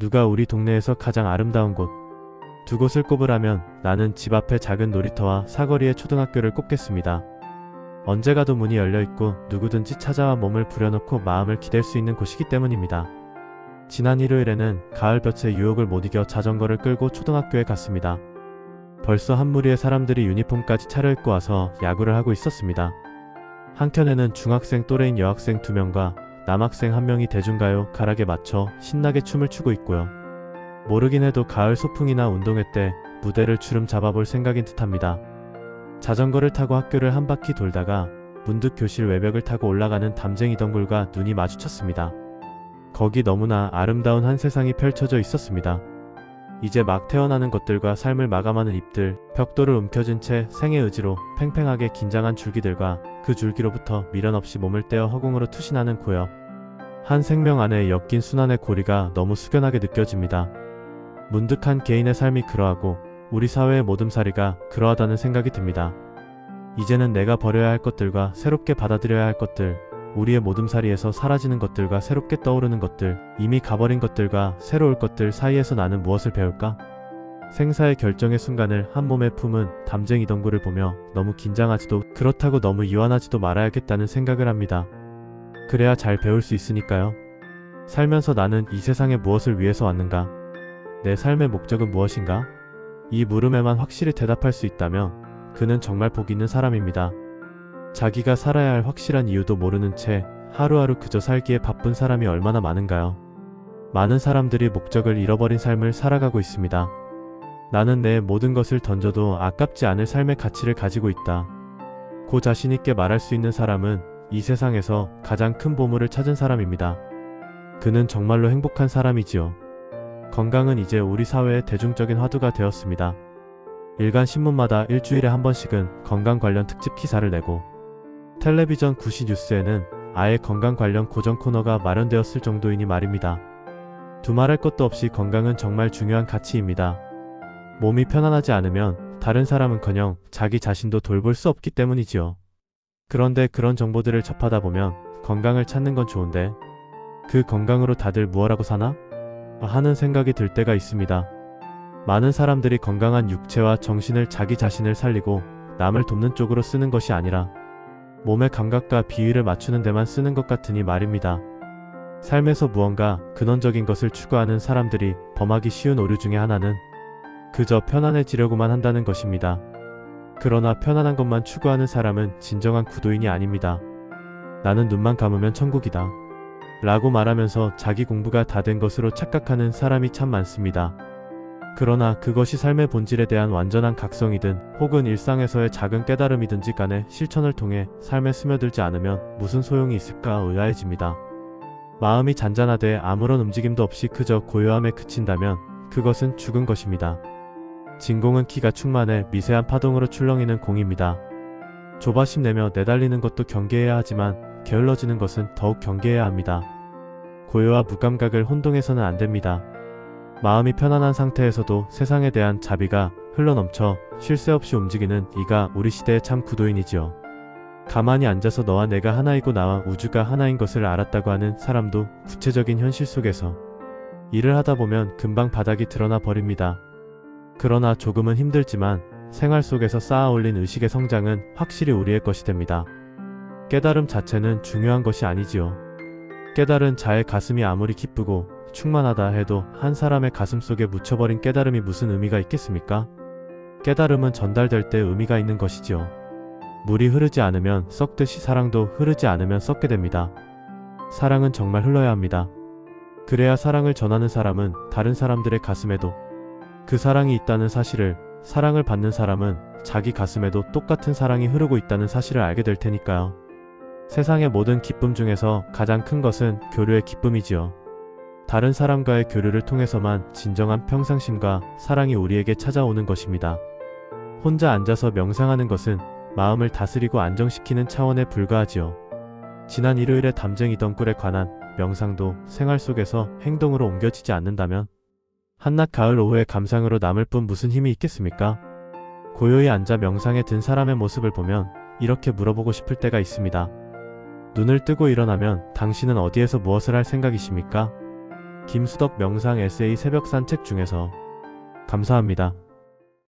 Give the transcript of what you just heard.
누가 우리 동네에서 가장 아름다운 곳? 두 곳을 꼽으라면 나는 집 앞에 작은 놀이터와 사거리의 초등학교를 꼽겠습니다. 언제 가도 문이 열려 있고 누구든지 찾아와 몸을 부려놓고 마음을 기댈 수 있는 곳이기 때문입니다. 지난 일요일에는 가을볕의 유혹을 못 이겨 자전거를 끌고 초등학교에 갔습니다. 벌써 한 무리의 사람들이 유니폼까지 차려입고 와서 야구를 하고 있었습니다. 한켠에는 중학생 또래인 여학생 두 명과 남학생 한 명이 대중가요 가락에 맞춰 신나게 춤을 추고 있고요. 모르긴 해도 가을 소풍이나 운동회 때 무대를 주름 잡아볼 생각인 듯합니다. 자전거를 타고 학교를 한 바퀴 돌다가 문득 교실 외벽을 타고 올라가는 담쟁이 덩굴과 눈이 마주쳤습니다. 거기 너무나 아름다운 한 세상이 펼쳐져 있었습니다. 이제 막 태어나는 것들과 삶을 마감하는 잎들, 벽돌을 움켜쥔 채 생의 의지로 팽팽하게 긴장한 줄기들과 그 줄기로부터 미련 없이 몸을 떼어 허공으로 투신하는 고요. 한 생명 안에 엮인 순환의 고리가 너무 숙연하게 느껴집니다. 문득 한 개인의 삶이 그러하고 우리 사회의 모둠살이가 그러하다는 생각이 듭니다. 이제는 내가 버려야 할 것들과 새롭게 받아들여야 할 것들, 우리의 모둠살이에서 사라지는 것들과 새롭게 떠오르는 것들, 이미 가버린 것들과 새로울 것들 사이에서 나는 무엇을 배울까? 생사의 결정의 순간을 한 몸에 품은 담쟁이 덩굴을 보며 너무 긴장하지도 그렇다고 너무 이완하지도 말아야겠다는 생각을 합니다. 그래야 잘 배울 수 있으니까요. 살면서 나는 이 세상에 무엇을 위해서 왔는가? 내 삶의 목적은 무엇인가? 이 물음에만 확실히 대답할 수 있다면 그는 정말 복 있는 사람입니다. 자기가 살아야 할 확실한 이유도 모르는 채 하루하루 그저 살기에 바쁜 사람이 얼마나 많은가요? 많은 사람들이 목적을 잃어버린 삶을 살아가고 있습니다. 나는 내 모든 것을 던져도 아깝지 않을 삶의 가치를 가지고 있다. 고 자신있게 말할 수 있는 사람은 이 세상에서 가장 큰 보물을 찾은 사람입니다. 그는 정말로 행복한 사람이지요. 건강은 이제 우리 사회의 대중적인 화두가 되었습니다. 일간 신문마다 일주일에 한 번씩은 건강 관련 특집 기사를 내고 텔레비전 구시 뉴스에는 아예 건강 관련 고정 코너가 마련되었을 정도이니 말입니다. 두말할 것도 없이 건강은 정말 중요한 가치입니다. 몸이 편안하지 않으면 다른 사람은커녕 자기 자신도 돌볼 수 없기 때문이지요. 그런데 그런 정보들을 접하다 보면 건강을 찾는 건 좋은데 그 건강으로 다들 무엇하고 사나? 하는 생각이 들 때가 있습니다. 많은 사람들이 건강한 육체와 정신을 자기 자신을 살리고 남을 돕는 쪽으로 쓰는 것이 아니라 몸의 감각과 비위를 맞추는 데만 쓰는 것 같으니 말입니다. 삶에서 무언가 근원적인 것을 추구하는 사람들이 범하기 쉬운 오류 중에 하나는 그저 편안해지려고만 한다는 것입니다. 그러나 편안한 것만 추구하는 사람은 진정한 구도인이 아닙니다. 나는 눈만 감으면 천국이다. 라고 말하면서 자기 공부가 다 된 것으로 착각하는 사람이 참 많습니다. 그러나 그것이 삶의 본질에 대한 완전한 각성이든 혹은 일상에서의 작은 깨달음이든지 간에 실천을 통해 삶에 스며들지 않으면 무슨 소용이 있을까 의아해집니다. 마음이 잔잔하되 아무런 움직임도 없이 그저 고요함에 그친다면 그것은 죽은 것입니다. 진공은 키가 충만해 미세한 파동으로 출렁이는 공입니다. 조바심 내며 내달리는 것도 경계해야 하지만 게을러지는 것은 더욱 경계해야 합니다. 고요와 무감각을 혼동해서는 안 됩니다. 마음이 편안한 상태에서도 세상에 대한 자비가 흘러넘쳐 쉴 새 없이 움직이는 이가 우리 시대의 참 구도인이지요. 가만히 앉아서 너와 내가 하나이고 나와 우주가 하나인 것을 알았다고 하는 사람도 구체적인 현실 속에서 일을 하다 보면 금방 바닥이 드러나 버립니다. 그러나 조금은 힘들지만 생활 속에서 쌓아 올린 의식의 성장은 확실히 우리의 것이 됩니다. 깨달음 자체는 중요한 것이 아니지요. 깨달은 자의 가슴이 아무리 기쁘고 충만하다 해도 한 사람의 가슴 속에 묻혀버린 깨달음이 무슨 의미가 있겠습니까? 깨달음은 전달될 때 의미가 있는 것이지요. 물이 흐르지 않으면 썩듯이 사랑도 흐르지 않으면 썩게 됩니다. 사랑은 정말 흘러야 합니다. 그래야 사랑을 전하는 사람은 다른 사람들의 가슴에도 그 사랑이 있다는 사실을 사랑을 받는 사람은 자기 가슴에도 똑같은 사랑이 흐르고 있다는 사실을 알게 될 테니까요. 세상의 모든 기쁨 중에서 가장 큰 것은 교류의 기쁨이지요. 다른 사람과의 교류를 통해서만 진정한 평상심과 사랑이 우리에게 찾아오는 것입니다. 혼자 앉아서 명상하는 것은 마음을 다스리고 안정시키는 차원에 불과하지요. 지난 일요일에 담쟁이던 꿀에 관한 명상도 생활 속에서 행동으로 옮겨지지 않는다면 한낮 가을 오후의 감상으로 남을 뿐 무슨 힘이 있겠습니까? 고요히 앉아 명상에 든 사람의 모습을 보면 이렇게 물어보고 싶을 때가 있습니다. 눈을 뜨고 일어나면 당신은 어디에서 무엇을 할 생각이십니까? 김수덕 명상 에세이 새벽 산책 중에서 감사합니다.